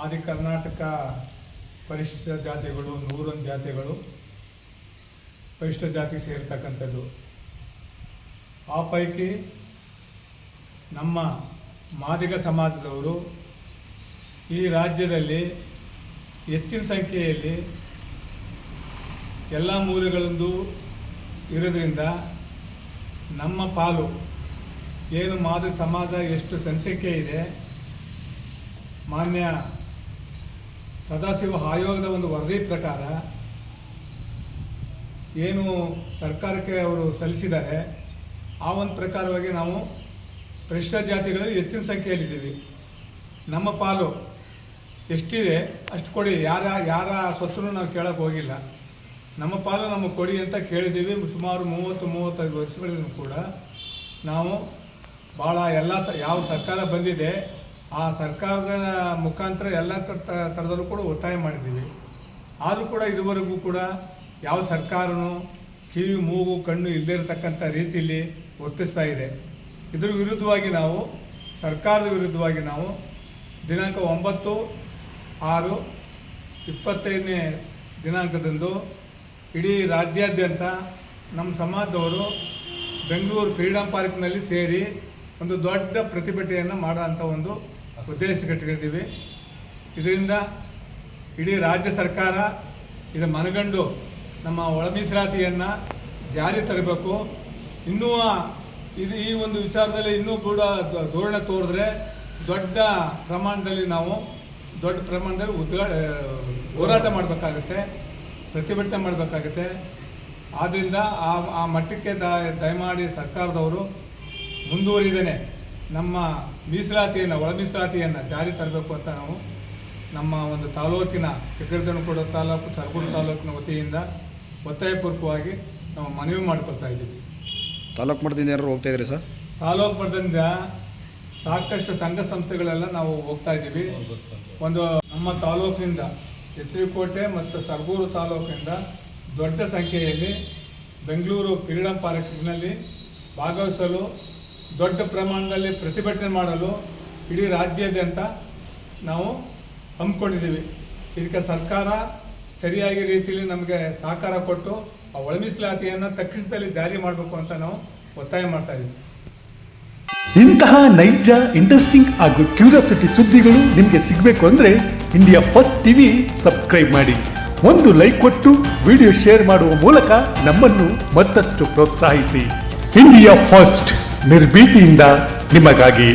ಆದಿ ಕರ್ನಾಟಕ ಪರಿಶಿಷ್ಟ ಜಾತಿಗಳು, ನೂರೊಂದು ಜಾತಿಗಳು ಪರಿಶಿಷ್ಟ ಜಾತಿ ಸೇರ್ತಕ್ಕಂಥದ್ದು. ಆ ಪೈಕಿ ನಮ್ಮ ಮಾದಿಗ ಸಮಾಜದವರು ಈ ರಾಜ್ಯದಲ್ಲಿ ಹೆಚ್ಚಿನ ಸಂಖ್ಯೆಯಲ್ಲಿ ಎಲ್ಲ ಮೂಲೆಗಳಂದು ಇರೋದ್ರಿಂದ ನಮ್ಮ ಪಾಲು ಏನು ಮಾದಿಗ ಸಮಾಜ ಎಷ್ಟು ಜನಸಂಖ್ಯೆ ಇದೆ ಮಾನ್ಯ ಸದಾಶಿವ ಆಯೋಗದ ಒಂದು ವರದಿ ಪ್ರಕಾರ ಏನು ಸರ್ಕಾರಕ್ಕೆ ಅವರು ಸಲ್ಲಿಸಿದ್ದಾರೆ ಆ ಒಂದು ಪ್ರಕಾರವಾಗಿ ನಾವು ಪರಿಷ್ಠ ಜಾತಿಗಳಲ್ಲಿ ಹೆಚ್ಚಿನ ಸಂಖ್ಯೆಯಲ್ಲಿದ್ದೀವಿ. ನಮ್ಮ ಪಾಲು ಎಷ್ಟಿದೆ ಅಷ್ಟು ಕೊಡಿ, ಯಾರ ಯಾರ ಸ್ವತ್ತನ್ನು ನಾವು ಕೇಳಕ್ಕೆ ಹೋಗಿಲ್ಲ. ನಮ್ಮ ಪಾಲು ನಮಗೆ ಕೊಡಿ ಅಂತ ಕೇಳಿದ್ದೀವಿ, ಸುಮಾರು ಮೂವತ್ತು, ಮೂವತ್ತೈದು ವರ್ಷಗಳಿಂದ ಕೂಡ ನಾವು ಭಾಳ ಎಲ್ಲ ಸ, ಯಾವ ಸರ್ಕಾರ ಬಂದಿದೆ ಆ ಸರ್ಕಾರದ ಮುಖಾಂತರ ಎಲ್ಲ ಥರದಲ್ಲೂ ಕೂಡ ಒತ್ತಾಯ ಮಾಡಿದ್ದೀವಿ. ಆದರೂ ಕೂಡ ಇದುವರೆಗೂ ಕೂಡ ಯಾವ ಸರ್ಕಾರನೂ ಕಿವಿ, ಮೂಗು, ಕಣ್ಣು ಇಲ್ಲದೇ ಇರತಕ್ಕಂಥ ರೀತಿಯಲ್ಲಿ ವರ್ತಿಸ್ತಾ ಇದೆ. ಇದರ ವಿರುದ್ಧವಾಗಿ ನಾವು, ಸರ್ಕಾರದ ವಿರುದ್ಧವಾಗಿ ನಾವು ದಿನಾಂಕ ಒಂಬತ್ತು, ಆರು, ಇಪ್ಪತ್ತೈದನೇ ದಿನಾಂಕದಂದು ಇಡೀ ರಾಜ್ಯಾದ್ಯಂತ ನಮ್ಮ ಸಮಾಜದವರು ಬೆಂಗಳೂರು ಫ್ರೀಡಂ ಪಾರ್ಕ್ನಲ್ಲಿ ಸೇರಿ ಒಂದು ದೊಡ್ಡ ಪ್ರತಿಭಟನೆಯನ್ನು ಮಾಡೋ ಒಂದು ಉದ್ದೇಶ ಕಟ್ಟಿಕೊಂಡಿದ್ದೀವಿ ಇದರಿಂದ ಇಡೀ ರಾಜ್ಯ ಸರ್ಕಾರ ಇದು ಮನಗಂಡು ನಮ್ಮ ಒಳ ಮೀಸಲಾತಿಯನ್ನು ಜಾರಿ ತರಬೇಕು. ಇನ್ನೂ ಇದು ಈ ಒಂದು ವಿಚಾರದಲ್ಲಿ ಇನ್ನೂ ಕೂಡ ಧೋರಣೆ ತೋರಿದ್ರೆ ದೊಡ್ಡ ಪ್ರಮಾಣದಲ್ಲಿ ನಾವು ದೊಡ್ಡ ಪ್ರಮಾಣದಲ್ಲಿ ಉದ್ಘಾ ಹೋರಾಟ ಮಾಡಬೇಕಾಗುತ್ತೆ, ಪ್ರತಿಭಟನೆ ಮಾಡಬೇಕಾಗುತ್ತೆ. ಆದ್ದರಿಂದ ಆ ಆ ಮಟ್ಟಕ್ಕೆ ದಯಮಾಡಿ ಸರ್ಕಾರದವರು ಮುಂದುವರಿದೇನೆ. ನಮ್ಮ ಮೀಸಲಾತಿಯನ್ನು ಒಳ ಮೀಸಲಾತಿಯನ್ನು ಜಾರಿ ತರಬೇಕು ಅಂತ ನಾವು ನಮ್ಮ ಒಂದು ತಾಲೂಕಿನ ಹೆಗ್ಗಡದನಕೊಡ ತಾಲೂಕು ಸರಗೂರು ತಾಲೂಕಿನ ವತಿಯಿಂದ ಒತ್ತಾಯಪೂರ್ವಕವಾಗಿ ನಾವು ಮನವಿ ಮಾಡ್ಕೊಳ್ತಾ ಇದ್ದೀವಿ. ತಾಲೂಕು ಮಟ್ಟದಿಂದ ಯಾರು ಹೋಗ್ತಾ ಇದ್ರಿ ಸರ್? ತಾಲೂಕು ಮಟ್ಟದಿಂದ ಸಾಕಷ್ಟು ಸಂಘ ಸಂಸ್ಥೆಗಳೆಲ್ಲ ನಾವು ಹೋಗ್ತಾ ಇದ್ದೀವಿ. ಒಂದು ನಮ್ಮ ತಾಲೂಕಿನಿಂದ ಎಚ್ಚರಿಕೋಟೆ ಮತ್ತು ಸರಗೂರು ತಾಲೂಕಿನಿಂದ ದೊಡ್ಡ ಸಂಖ್ಯೆಯಲ್ಲಿ ಬೆಂಗಳೂರು ಕ್ರೀಡಾ ಪಾರ್ಕ್ನಲ್ಲಿ ಭಾಗವಹಿಸಲು ದೊಡ್ಡ ಪ್ರಮಾಣದಲ್ಲಿ ಪ್ರತಿಭಟನೆ ಮಾಡಲು ಇಡೀ ರಾಜ್ಯಾದ್ಯಂತ ನಾವು ಹಮ್ಮಿಕೊಂಡಿದ್ದೀವಿ. ಇದಕ್ಕೆ ಸರ್ಕಾರ ಸರಿಯಾಗಿ ರೀತಿಯಲ್ಲಿ ನಮಗೆ ಸಹಕಾರ ಕೊಟ್ಟು ಆ ಒಳಮೀಸಲಾತಿಯನ್ನು ತಕ್ಷಣದಲ್ಲಿ ಜಾರಿ ಮಾಡಬೇಕು ಅಂತ ನಾವು ಒತ್ತಾಯ ಮಾಡ್ತಾ ಇದ್ದೀವಿ. ಇಂತಹ ನೈಜ ಇಂಟ್ರೆಸ್ಟಿಂಗ್ ಹಾಗೂ ಕ್ಯೂರಿಯಾಸಿಟಿ ಸುದ್ದಿಗಳು ನಿಮಗೆ ಸಿಗಬೇಕು ಅಂದರೆ ಇಂಡಿಯಾ ಫಸ್ಟ್ ಟಿವಿ ಸಬ್ಸ್ಕ್ರೈಬ್ ಮಾಡಿ. ಒಂದು ಲೈಕ್ ಕೊಟ್ಟು ವಿಡಿಯೋ ಶೇರ್ ಮಾಡುವ ಮೂಲಕ ನಮ್ಮನ್ನು ಮತ್ತಷ್ಟು ಪ್ರೋತ್ಸಾಹಿಸಿ. ಇಂಡಿಯಾ ಫಸ್ಟ್ ನಿರ್ಭೀತಿಯಿಂದ ನಿಮಗಾಗಿ